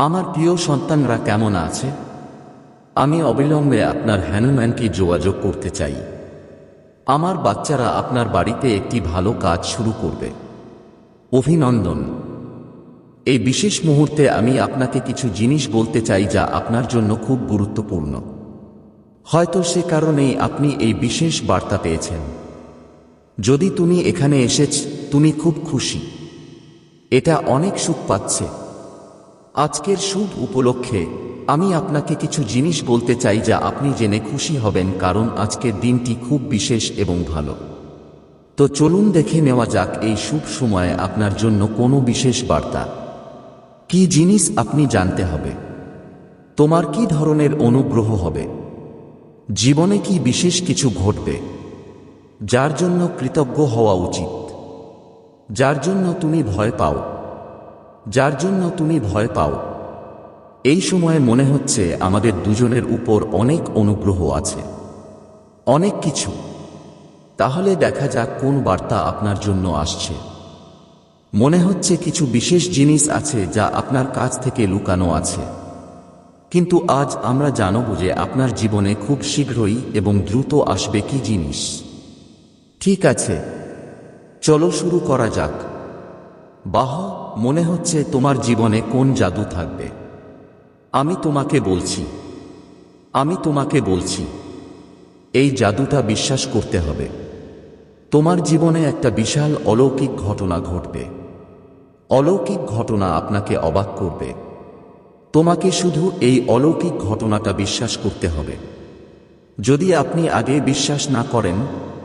আমার প্রিয় সন্তানরা কেমন আছে? আমি অবিলম্বে আপনার হ্যানুম্যানকে যোগাযোগ করতে চাই। আমার বাচ্চারা আপনার বাড়িতে একটি ভালো কাজ শুরু করবে। অভিনন্দন। এই বিশেষ মুহূর্তে আমি আপনাকে কিছু জিনিস বলতে চাই যা আপনার জন্য খুব গুরুত্বপূর্ণ। হয়তো সে কারণেই আপনি এই বিশেষ বার্তা পেয়েছেন। যদি তুমি এখানে এসেছ, তুমি খুব খুশি। এটা অনেক সুখ পাচ্ছে। আজকের শুভ উপলক্ষে আমি আপনাকে কিছু জিনিস বলতে চাই যা আপনি জেনে খুশি হবেন কারণ আজকের দিনটি খুব বিশেষ এবং ভালো। তো চলুন দেখে নেওয়া যাক এই শুভ সময়ে আপনার জন্য কোনো বিশেষ বার্তা। কি জিনিস আপনি জানতে হবে? তোমার কি ধরনের অনুগ্রহ হবে? জীবনে কি বিশেষ কিছু ঘটবে? যার জন্য কৃতজ্ঞ হওয়া উচিত। যার জন্য তুমি ভয় পাও? যার জন্য তুমি ভয় পাও। এই সময়ে মনে হচ্ছে আমাদের দুজনের উপর অনেক অনুগ্রহ আছে। অনেক কিছু। তাহলে দেখা যাক কোন বার্তা আপনার জন্য আসছে। মনে হচ্ছে কিছু বিশেষ জিনিস আছে যা আপনার কাছ থেকে লুকানো আছে। কিন্তু আজ আমরা জানব যে আপনার জীবনে খুব শীঘ্রই এবং দ্রুত আসবে কি জিনিস। ঠিক আছে। চলো শুরু করা যাক। বাহ মনে হচ্ছে তোমার জীবনে কোন জাদু থাকবে। আমি তোমাকে বলছি। আমি তোমাকে বলছি। এই জাদুটা বিশ্বাস করতে হবে। তোমার জীবনে একটা বিশাল অলৌকিক ঘটনা ঘটবে। অলৌকিক ঘটনা আপনাকে অবাক করবে। তোমাকে শুধু এই অলৌকিক ঘটনাটা বিশ্বাস করতে হবে। যদি আপনি আগে বিশ্বাস না করেন,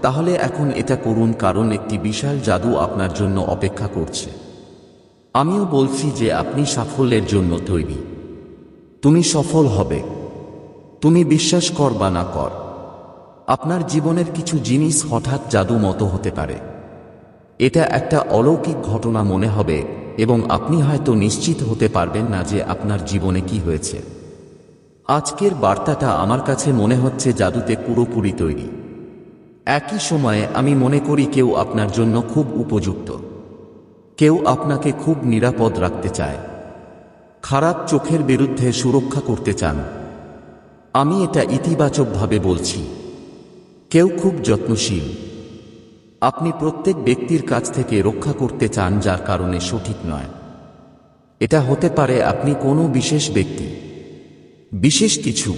তাহলে এখন এটা করুন কারণ একটি বিশাল জাদু আপনার জন্য অপেক্ষা করছে। আমিও বলছি যে আপনি সাফল্যের জন্য তৈরি। তুমি সফল হবে। তুমি বিশ্বাস কর বা না কর। আপনার জীবনের কিছু জিনিস হঠাৎ জাদু মতো হতে পারে। এটা একটা অলৌকিক ঘটনা মনে হবে এবং আপনি হয়তো নিশ্চিত হতে পারবেন না যে আপনার জীবনে কি হয়েছে। আজকের বার্তাটা আমার কাছে মনে হচ্ছে জাদুতে পুরোপুরি তৈরি। একই সময়ে আমি মনে করি কেউ আপনার জন্য খুব উপযুক্ত। কেউ আপনাকে খুব নিরাপদ রাখতে চায়। খারাপ চোখের বিরুদ্ধে সুরক্ষা করতে চান। আমি এটা ইতিবাচকভাবে বলছি। কেউ খুব যত্নশীল। আপনি প্রত্যেক ব্যক্তির কাছ থেকে রক্ষা করতে চান যার কারণে সঠিক নয়। এটা হতে পারে আপনি কোনো বিশেষ ব্যক্তি। বিশেষ কিছু।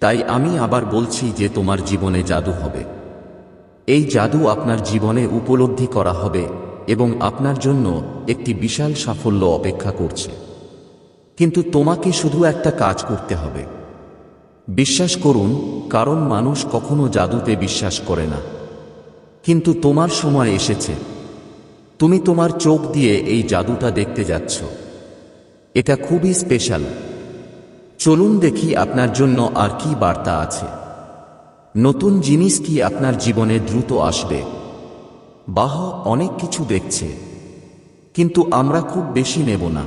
তাই আমি আবার বলছি যে তোমার জীবনে জাদু হবে। এই জাদু আপনার জীবনে উপলব্ধি করা হবে। এবং আপনার জন্য একটি বিশাল সাফল্য অপেক্ষা করছে। কিন্তু তোমাকে শুধু একটা কাজ করতে হবে। বিশ্বাস করুন, কারণ মানুষ কখনো জাদুতে বিশ্বাস করে না। কিন্তু তোমার সময় এসেছে। তুমি তোমার চোখ দিয়ে এই জাদুটা দেখতে যাচ্ছ। এটা খুবই স্পেশাল। চলুন দেখি আপনার জন্য আর কি বার্তা আছে। নতুন জিনিস কি আপনার জীবনে দ্রুত আসবে? বাহ অনেক কিছু দেখছে, কিন্তু আমরা খুব বেশি নেব না।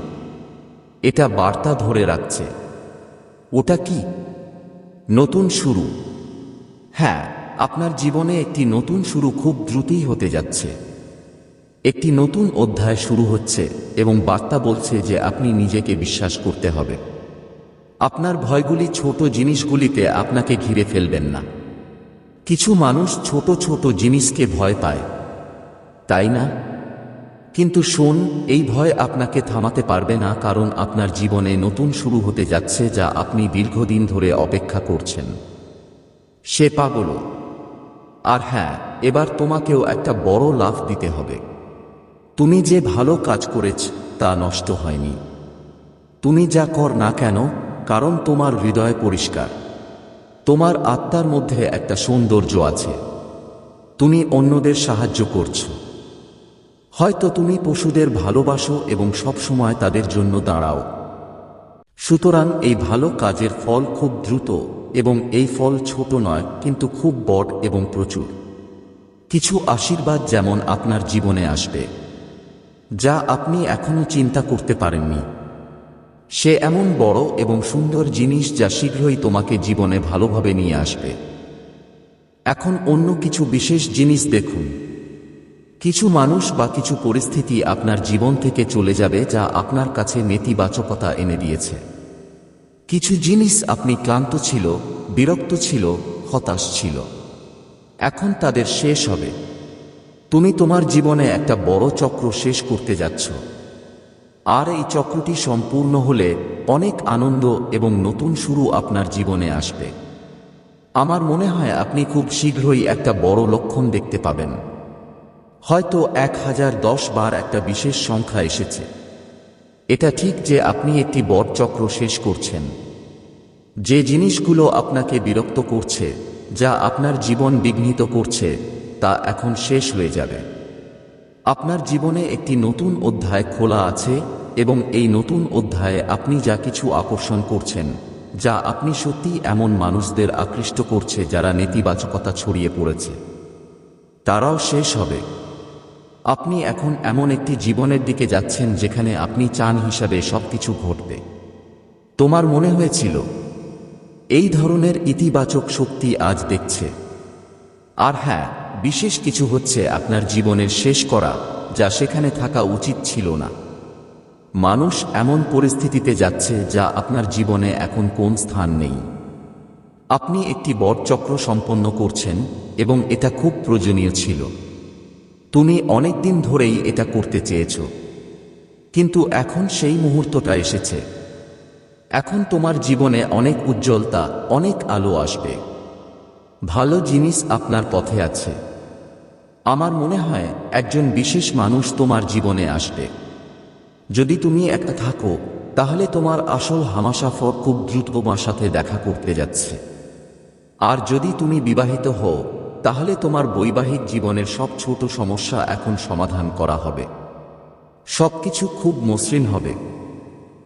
এটা বার্তা ধরে রাখছে। ওটা কি? নতুন শুরু। হ্যাঁ আপনার জীবনে একটি নতুন শুরু খুব দ্রুতই হতে যাচ্ছে। একটি নতুন অধ্যায় শুরু হচ্ছে এবং বার্তা বলছে যে আপনি নিজেকে বিশ্বাস করতে হবে। আপনার ভয়গুলি ছোট জিনিসগুলিতে আপনাকে ঘিরে ফেলবেন না। কিছু মানুষ ছোট ছোট জিনিসকে ভয় পায়। তাই না? কিন্তু শোন, এই ভয় আপনাকে থামাতে পারবে না কারণ আপনার জীবনে নতুন শুরু হতে যাচ্ছে যা আপনি দীর্ঘদিন ধরে অপেক্ষা করছেন। সে পাগল। আর হ্যাঁ এবার তোমাকেও একটা বড় লাভ দিতে হবে। তুমি যে ভালো কাজ করেছ, তা নষ্ট হয়নি। তুমি যা কর না কেন, কারণ তোমার হৃদয় পরিষ্কার। তোমার আত্মার মধ্যে একটা সৌন্দর্য আছে। তুমি অন্যদের সাহায্য করছ। হয়তো তুমি পশুদের ভালোবাসো এবং সবসময় তাদের জন্য দাঁড়াও। সুতরাং এই ভালো কাজের ফল খুব দ্রুত এবং এই ফল ছোট নয়, কিন্তু খুব বড় এবং প্রচুর। কিছু আশীর্বাদ যেমন আপনার জীবনে আসবে, যা আপনি এখনও চিন্তা করতে পারেননি। সে এমন বড় এবং সুন্দর জিনিস যা শীঘ্রই তোমাকে জীবনে ভালোভাবে নিয়ে আসবে। এখন অন্য কিছু বিশেষ জিনিস দেখুন। কিছু মানুষ বা কিছু পরিস্থিতি আপনার জীবন থেকে চলে যাবে যা আপনার কাছে নেতিবাচকতা এনে দিয়েছে। কিছু জিনিস আপনি ক্লান্ত ছিল, বিরক্ত ছিল, হতাশ ছিল। এখন তাদের শেষ হবে। তুমি তোমার জীবনে একটা বড় চক্র শেষ করতে যাচ্ছ। আর এই চক্রটি সম্পূর্ণ হলে অনেক আনন্দ এবং নতুন শুরু আপনার জীবনে আসবে। আমার মনে হয় আপনি খুব শীঘ্রই একটা বড় লক্ষণ দেখতে পাবেন। হয়তো এক হাজার দশ বার একটা বিশেষ সংখ্যা এসেছে। এটা ঠিক যে আপনি একটি বড় চক্র শেষ করছেন। যে জিনিসগুলো আপনাকে বিরক্ত করছে, যা আপনার জীবন বিঘ্নিত করছে, তা এখন শেষ হয়ে যাবে। আপনার জীবনে একটি নতুন অধ্যায় খোলা আছে এবং এই নতুন অধ্যায়ে আপনি যা কিছু আকর্ষণ করছেন, যা আপনি সত্যি এমন মানুষদের আকৃষ্ট করছে যারা নেতিবাচকতা ছড়িয়ে পড়েছে, তারাও শেষ হবে। আপনি এখন এমন একটি জীবনের দিকে যাচ্ছেন যেখানে আপনি চান হিসাবে সবকিছু ঘটবে। তোমার মনে হয়েছিল, এই ধরনের ইতিবাচক শক্তি আজ দেখছে। আর হ্যাঁ বিশেষ কিছু হচ্ছে আপনার জীবনের শেষ করা, যা সেখানে থাকা উচিত ছিল না। মানুষ এমন পরিস্থিতিতে যাচ্ছে যা আপনার জীবনে এখন কোন স্থান নেই। আপনি একটি বড় চক্র সম্পন্ন করছেন এবং এটা খুব প্রয়োজনীয় ছিল। তুমি অনেক দিন ধরেই এটা করতে চেয়েছ। কিন্তু এখন সেই মুহূর্তটা এসেছে। এখন তোমার জীবনে অনেক উজ্জ্বলতা, অনেক আলো আসবে। ভালো জিনিস আপনার পথে আছে। আমার মনে হয় একজন বিশেষ মানুষ তোমার জীবনে আসবে। যদি তুমি একটা থাকো, তাহলে তোমার আসল হামাশাফর খুব দ্রুত তোমার সাথে দেখা করতে যাচ্ছে। আর যদি তুমি বিবাহিত হও তাহলে তোমার বৈবাহিক জীবনের সব ছোট সমস্যা এখন সমাধান করা হবে। সবকিছু খুব মসৃণ হবে।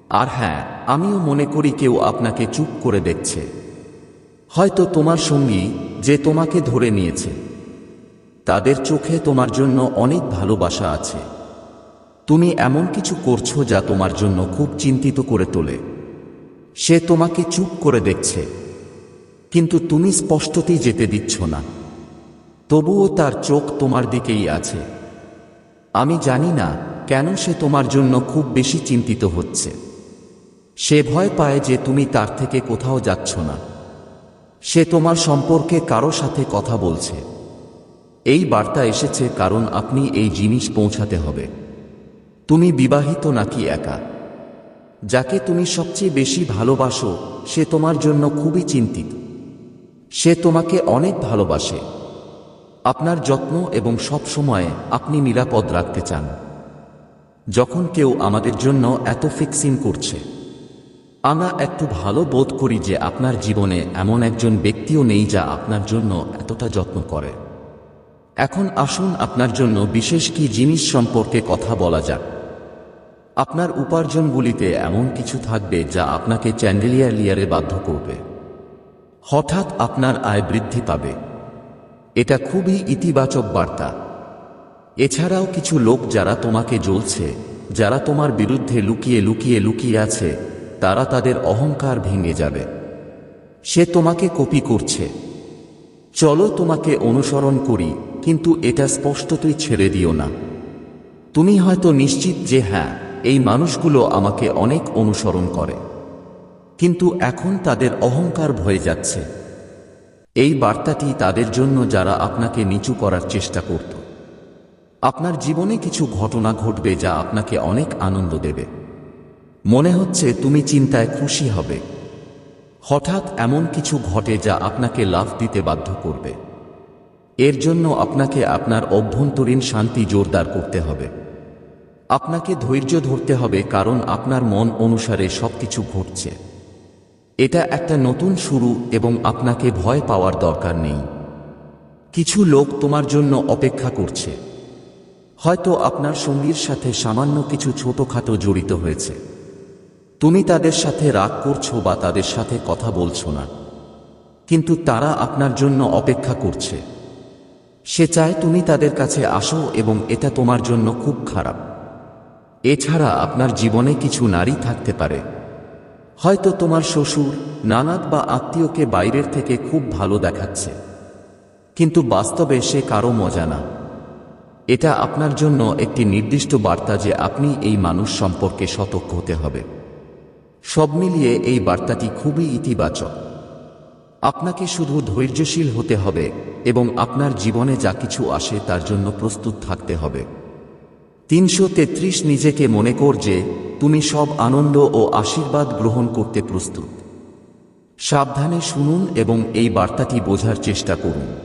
আর হ্যাঁ আমিও মনে করি কেউ আপনাকে চুপ করে দেখছে। হয়তো তোমার সঙ্গী যে তোমাকে ধরে নিয়েছে। তাদের চোখে তোমার জন্য অনেক ভালোবাসা আছে। তুমি এমন কিছু করছ যা তোমার জন্য খুব চিন্তিত করে তোলে। সে তোমাকে চুপ করে দেখছে। কিন্তু তুমি স্পষ্টতই যেতে দিচ্ছ না। তবুও তার চোখ তোমার দিকেই আছে। আমি জানি না কেন সে তোমার জন্য খুব বেশি চিন্তিত হচ্ছে। সে ভয় পায় যে তুমি তার থেকে কোথাও যাচ্ছ না। সে তোমার সম্পর্কে কারও সাথে কথা বলছে। এই বার্তা এসেছে কারণ আপনি এই জিনিস পৌঁছাতে হবে। তুমি বিবাহিত নাকি একা? যাকে তুমি সবচেয়ে বেশি ভালোবাসো, সে তোমার জন্য খুবই চিন্তিত। সে তোমাকে অনেক ভালোবাসে। আপনার যত্ন এবং সব সময় আপনি নিরাপদ রাখতে চান। যখন কেউ আমাদের জন্য এত ফিক্সিং করছে, আমরা একটু ভালো বোধ করি যে আপনার জীবনে এমন একজন ব্যক্তিও নেই যা আপনার জন্য এতটা যত্ন করে। এখন আসুন আপনার জন্য বিশেষ কি জিনিস সম্পর্কে কথা বলা যাক। আপনার উপার্জনগুলিতে এমন কিছু থাকবে যা আপনাকে চ্যান্ডেলিয়ার লিয়ারে বাধ্য করবে। হঠাৎ আপনার আয় বৃদ্ধি পাবে। এটা খুবই ইতিবাচক বার্তা। এছাড়াও কিছু লোক যারা তোমাকে জ্বলছে, যারা তোমার বিরুদ্ধে লুকিয়ে লুকিয়ে লুকিয়ে আছে, তারা তাদের অহংকার ভেঙে যাবে। সে তোমাকে কপি করছে। চলো তোমাকে অনুসরণ করি, কিন্তু এটা স্পষ্টতই ছেড়ে দিও না। তুমি হয়তো নিশ্চিত যে হ্যাঁ এই মানুষগুলো আমাকে অনেক অনুসরণ করে। কিন্তু এখন তাদের অহংকার ভয়ে যাচ্ছে। এই বার্তাটি তাদের জন্য যারা আপনাকে নিচু করার চেষ্টা করত। আপনার জীবনে কিছু ঘটনা ঘটবে যা আপনাকে অনেক আনন্দ দেবে। মনে হচ্ছে তুমি চিন্তায় খুশি হবে। হঠাৎ এমন কিছু ঘটে যা আপনাকে লাভ দিতে বাধ্য করবে। এর জন্য আপনাকে আপনার অভ্যন্তরীণ শান্তি জোরদার করতে হবে। আপনাকে ধৈর্য ধরতে হবে কারণ আপনার মন অনুসারে সবকিছু ঘটছে। এটা একটা নতুন শুরু এবং আপনাকে ভয় পাওয়ার দরকার নেই। কিছু লোক তোমার জন্য অপেক্ষা করছে। হয়তো আপনার সঙ্গীর সাথে সামান্য কিছু ছোটখাটো জড়িত হয়েছে। তুমি তাদের সাথে রাগ করছ বা তাদের সাথে কথা বলছো না। কিন্তু তারা আপনার জন্য অপেক্ষা করছে। সে চায় তুমি তাদের কাছে আসো এবং এটা তোমার জন্য খুব খারাপ। এছাড়া আপনার জীবনে কিছু নারী থাকতে পারে। হয়তো তোমার শ্বশুর, নানাদ বা আত্মীয়কে বাইরের থেকে খুব ভালো দেখাচ্ছে। কিন্তু বাস্তবে সে কারও মজা না। এটা আপনার জন্য একটি নির্দিষ্ট বার্তা যে আপনি এই মানুষ সম্পর্কে সতর্ক হতে হবে। সব মিলিয়ে এই বার্তাটি খুবই ইতিবাচক। আপনাকে শুধু ধৈর্যশীল হতে হবে এবং আপনার জীবনে যা কিছু আসে তার জন্য প্রস্তুত থাকতে হবে। তিনশো তেত্রিশ নিজেকে মনে কর যে তুমি সব আনন্দ ও আশীর্বাদ গ্রহণ করতে প্রস্তুত। সাবধানে শুনুন এবং এই বার্তাটি বোঝার চেষ্টা করুন।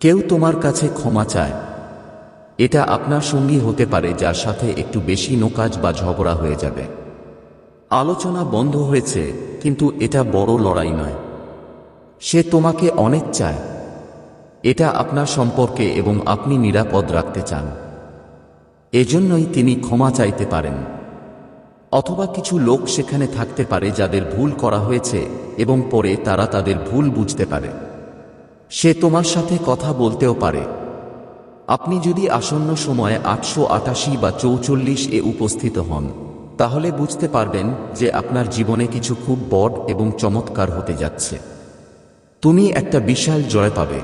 কেউ তোমার কাছে ক্ষমা চায়। এটা আপনার সঙ্গী হতে পারে যার সাথে একটু বেশি নোকাজ বা ঝগড়া হয়ে যাবে। আলোচনা বন্ধ হয়েছে, কিন্তু এটা বড় লড়াই নয়। সে তোমাকে অনেক চায়। এটা আপনার সম্পর্কে এবং আপনি নিরাপদ রাখতে চান। এজন্যই তিনি ক্ষমা চাইতে পারেন। অথবা কিছু লোক সেখানে থাকতে পারে যাদের ভুল করা হয়েছে এবং পরে তারা তাদের ভুল বুঝতে পারে। সে তোমার সাথে কথা বলতেও পারে। আপনি যদি আসন্ন সময়ে আটশো আটাশি বা চৌচল্লিশ এ উপস্থিত হন, তাহলে বুঝতে পারবেন যে আপনার জীবনে কিছু খুব বড় এবং চমৎকার হতে যাচ্ছে। তুমি একটা বিশাল জয় পাবে।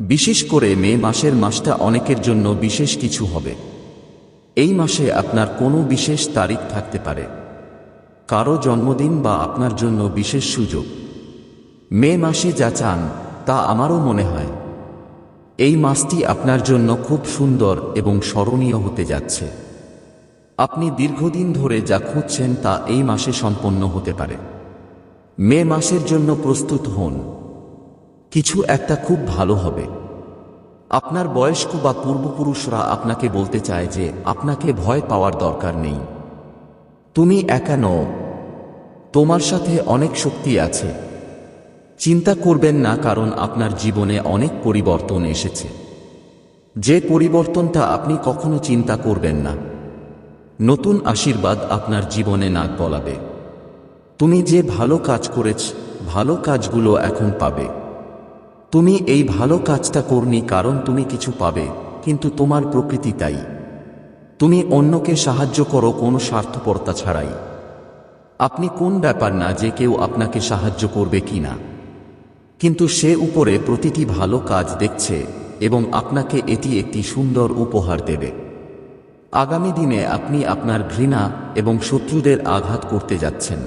বিশেষ করে মে মাসের মাসটা অনেকের জন্য বিশেষ কিছু হবে। এই মাসে আপনার কোনো বিশেষ তারিখ থাকতে পারে। কারও জন্মদিন বা আপনার জন্য বিশেষ সুযোগ। মে মাসে যা চান, তা আমারও মনে হয়। এই মাসটি আপনার জন্য খুব সুন্দর এবং স্মরণীয় হতে যাচ্ছে। আপনি দীর্ঘদিন ধরে যা খুঁজছেন, তা এই মাসে সম্পন্ন হতে পারে। মে মাসের জন্য প্রস্তুত হন। কিছু একটা খুব ভালো হবে। আপনার বয়স্ক বা পূর্বপুরুষরা আপনাকে বলতে চায় যে আপনাকে ভয় পাওয়ার দরকার নেই। তুমি একা নও। তোমার সাথে অনেক শক্তি আছে। চিন্তা করবেন না কারণ আপনার জীবনে অনেক পরিবর্তন এসেছে। যে পরিবর্তনটা আপনি কখনো চিন্তা করবেন না। নতুন আশীর্বাদ আপনার জীবনে নাক বলাবে তুমি যে ভালো কাজ করেছ, ভালো কাজগুলো এখন পাবে। তুমি এই ভালো কাজটা করনি কারণ তুমি কিছু পাবে, কিন্তু তোমার প্রকৃতি তাই। তুমি অন্যকে সাহায্য করো কোনো স্বার্থপরতা ছাড়াই। আপনি কোন ব্যাপার না যে কেউ আপনাকে সাহায্য করবে কি না। কিন্তু সে উপরে প্রতিটি ভালো কাজ দেখছে এবং আপনাকে এটি একটি সুন্দর উপহার দেবে। আগামী দিনে আপনি আপনার ঘৃণা এবং শত্রুদের আঘাত করতে যাচ্ছেন।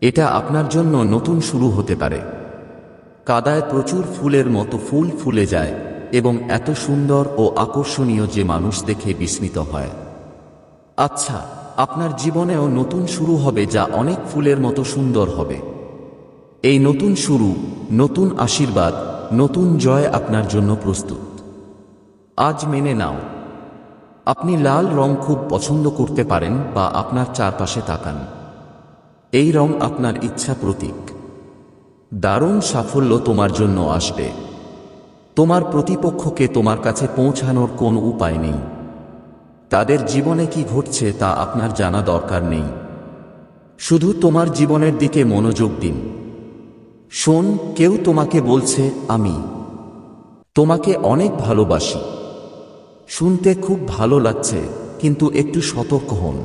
এটা আপনার জন্য নতুন শুরু হতে পারে। কাদায় প্রচুর ফুলের মতো ফুল ফুলে যায় এবং এত সুন্দর ও আকর্ষণীয় যে মানুষ দেখে বিস্মিত হয়। আচ্ছা আপনার জীবনেও নতুন শুরু হবে যা অনেক ফুলের মতো সুন্দর হবে। এই নতুন শুরু, নতুন আশীর্বাদ, নতুন জয় আপনার জন্য প্রস্তুত। আজ মেনে নাও। আপনি লাল রং খুব পছন্দ করতে পারেন বা আপনার চারপাশে তাকান। এই রং আপনার ইচ্ছা প্রতীক। দারুণ সাফল্য তোমার জন্য আসবে। তোমার প্রতিপক্ষকে তোমার কাছে পৌঁছানোর কোনো উপায় নেই। তাদের জীবনে কি ঘটছে তা আপনার জানা দরকার নেই। শুধু তোমার জীবনের দিকে মনোযোগ দিন। শোন, কেউ তোমাকে বলছে, আমি। তোমাকে অনেক ভালোবাসি। শুনতে খুব ভালো লাগছে, কিন্তু একটু সতর্ক হন।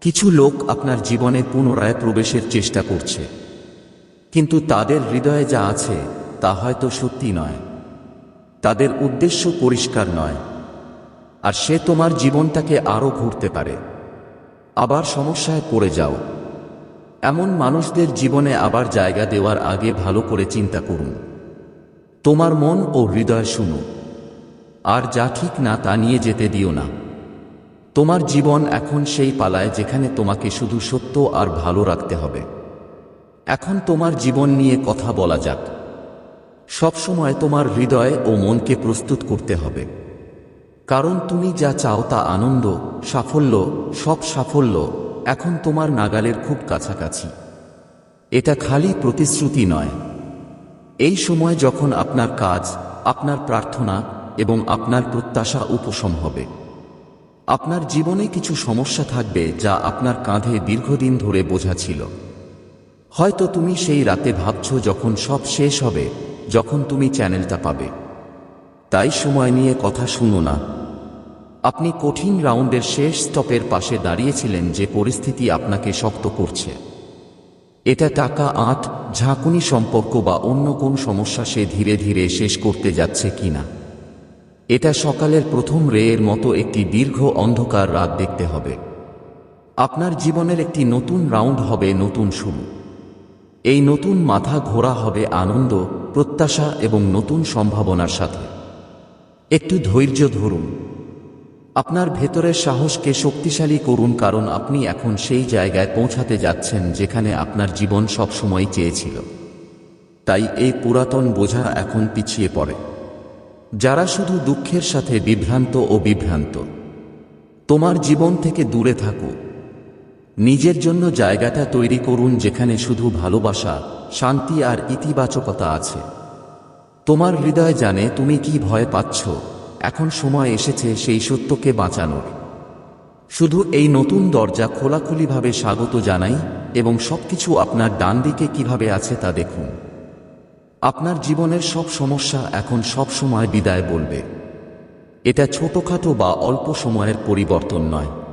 কিছু লোক আপনার জীবনে পুনরায় প্রবেশের চেষ্টা করছে। কিন্তু তাদের হৃদয়ে যা আছে, তা হয়তো সত্যি নয়। তাদের উদ্দেশ্য পরিষ্কার নয়। আর সে তোমার জীবনটাকে আরও ঘুরতে পারে। আবার সমস্যায় পড়ে যাও। এমন মানুষদের জীবনে আবার জায়গা দেওয়ার আগে ভালো করে চিন্তা করুন। তোমার মন ও হৃদয় শুনো। আর যা ঠিক না, তা নিয়ে যেতে দিও না। তোমার জীবন এখন সেই পালায় যেখানে তোমাকে শুধু সত্য আর ভালো রাখতে হবে। এখন তোমার জীবন নিয়ে কথা বলা যাক। সবসময় তোমার হৃদয় ও মনকে প্রস্তুত করতে হবে। কারণ তুমি যা চাও তা আনন্দ, সাফল্য, সব সাফল্য এখন তোমার নাগালের খুব কাছাকাছি। এটা খালি প্রতিশ্রুতি নয়। এই সময় যখন আপনার কাজ, আপনার প্রার্থনা এবং আপনার প্রত্যাশা উপশম হবে। আপনার জীবনে কিছু সমস্যা থাকবে যা আপনার কাঁধে দীর্ঘদিন ধরে বোঝা ছিল। হয়তো তুমি সেই রাতে ভাবছ যখন সব শেষ হবে, যখন তুমি চ্যানেলটা পাবে। তাই সময় নিয়ে কথা শুনো না। আপনি কঠিন রাউন্ডের শেষ স্টপের পাশে দাঁড়িয়েছিলেন যে পরিস্থিতি আপনাকে শক্ত করছে। এটা টাকা, আট, ঝাঁকুনি সম্পর্ক বা অন্য কোন সমস্যা সে ধীরে ধীরে শেষ করতে যাচ্ছে কিনা এটা সকালের প্রথম রেয়ের মতো একটি দীর্ঘ অন্ধকার রাত দেখতে হবে। আপনার জীবনের একটি নতুন রাউন্ড হবে নতুন শুরু। এই নতুন মাথা ঘোরা হবে আনন্দ, প্রত্যাশা এবং নতুন সম্ভাবনার সাথে। একটু ধৈর্য ধরুন। আপনার ভেতরের সাহসকে শক্তিশালী করুন কারণ আপনি এখন সেই জায়গায় পৌঁছাতে যাচ্ছেন যেখানে আপনার জীবন সবসময় চেয়েছিল। তাই এই পুরাতন বোঝা এখন পিছিয়ে পড়ে। যারা শুধু দুঃখের সাথে বিভ্রান্ত ও বিভ্রান্ত, তোমার জীবন থেকে দূরে থাকো নিজের জন্য জায়গাটা তৈরি করুন যেখানে শুধু ভালোবাসা, শান্তি আর ইতিবাচকতা আছে। তোমার হৃদয় জানে তুমি কি ভয় পাচ্ছ। এখন সময় এসেছে সেই সত্যকে বাঁচানোর। শুধু এই নতুন দরজা খোলাখুলিভাবে স্বাগত জানাই এবং সবকিছু আপনার ডান দিকে কীভাবে আছে তা দেখুন। আপনার জীবনের সব সমস্যা এখন সব সময় বিদায় বলবে। এটা ছোটখাটো বা অল্প সময়ের পরিবর্তন নয়।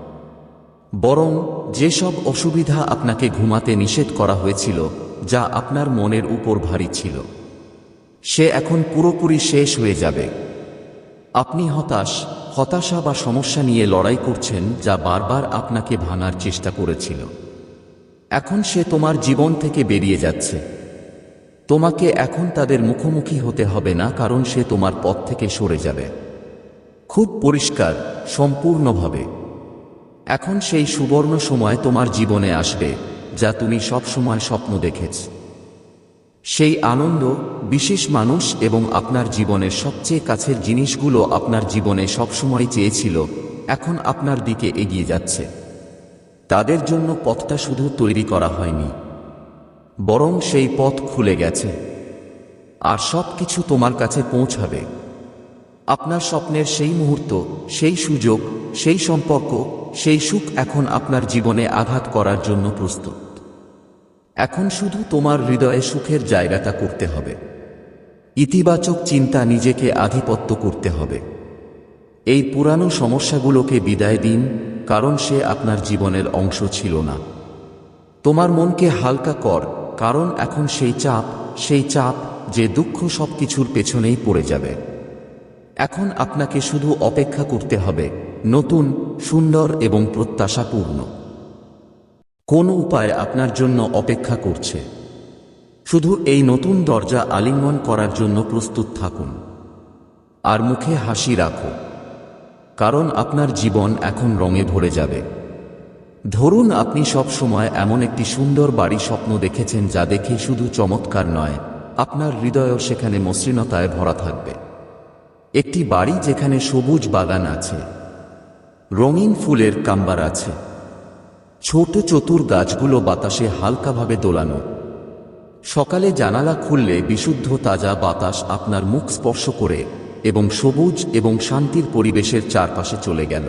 বরং যেসব অসুবিধা আপনাকে ঘুমাতে নিষেধ করা হয়েছিল, যা আপনার মনের উপর ভারী ছিল, সে এখন পুরোপুরি শেষ হয়ে যাবে। আপনি হতাশ, হতাশা বা সমস্যা নিয়ে লড়াই করছেন, যা বারবার আপনাকে ভাঙার চেষ্টা করেছিল। এখন সে তোমার জীবন থেকে বেরিয়ে যাচ্ছে। তোমাকে এখন তাদের মুখোমুখি হতে হবে না, কারণ সে তোমার পথ থেকে সরে যাবে। খুব পরিষ্কার, সম্পূর্ণভাবে। এখন সেই সুবর্ণ সময় তোমার জীবনে আসবে, যা তুমি সব সময় স্বপ্ন দেখেছ। সেই আনন্দ, বিশেষ মানুষ এবং আপনার জীবনের সবচেয়ে কাছের জিনিসগুলো আপনার জীবনে সবসময় চেয়েছিল, এখন আপনার দিকে এগিয়ে যাচ্ছে। তাদের জন্য পথটা শুধু তৈরি করা হয়নি, বরং সেই পথ খুলে গেছে। আর সব কিছু তোমার কাছে পৌঁছাবে। আপনার স্বপ্নের সেই মুহূর্ত, সেই সুযোগ, সেই সম্পর্ক, সেই সুখ এখন আপনার জীবনে আঘাত করার জন্য প্রস্তুত। এখন শুধু তোমার হৃদয়ে সুখের জায়গাটা করতে হবে। ইতিবাচক চিন্তা নিজেকে আধিপত্য করতে হবে। এই পুরানো সমস্যাগুলোকে বিদায় দিন, কারণ সে আপনার জীবনের অংশ ছিল না। তোমার মনকে হালকা কর, কারণ এখন সেই চাপ সেই চাপ যে দুঃখ সব কিছুর পেছনেই পড়ে যাবে। এখন আপনাকে শুধু অপেক্ষা করতে হবে, নতুন, সুন্দর এবং প্রত্যাশাপূর্ণ। কোন উপায় আপনার জন্য অপেক্ষা করছে? শুধু এই নতুন দরজা আলিঙ্গন করার জন্য প্রস্তুত থাকুন। আর মুখে হাসি রাখো। কারণ আপনার জীবন এখন রঙে ভরে যাবে। ধরুন আপনি সব সময় এমন একটি সুন্দর বাড়ি স্বপ্ন দেখেছেন যা দেখে শুধু চমৎকার নয়, আপনার হৃদয়ও সেখানে মসৃণতায় ভরা থাকবে। একটি বাড়ি যেখানে সবুজ বাগান আছে, রঙিন ফুলের কাম্বার আছে। ছোট চতুর গাছগুলো বাতাসে হালকাভাবে দোলানো। সকালে জানালা খুললে বিশুদ্ধ তাজা বাতাস আপনার মুখ স্পর্শ করে এবং সবুজ এবং শান্তির পরিবেশের চারপাশে চলে গেল।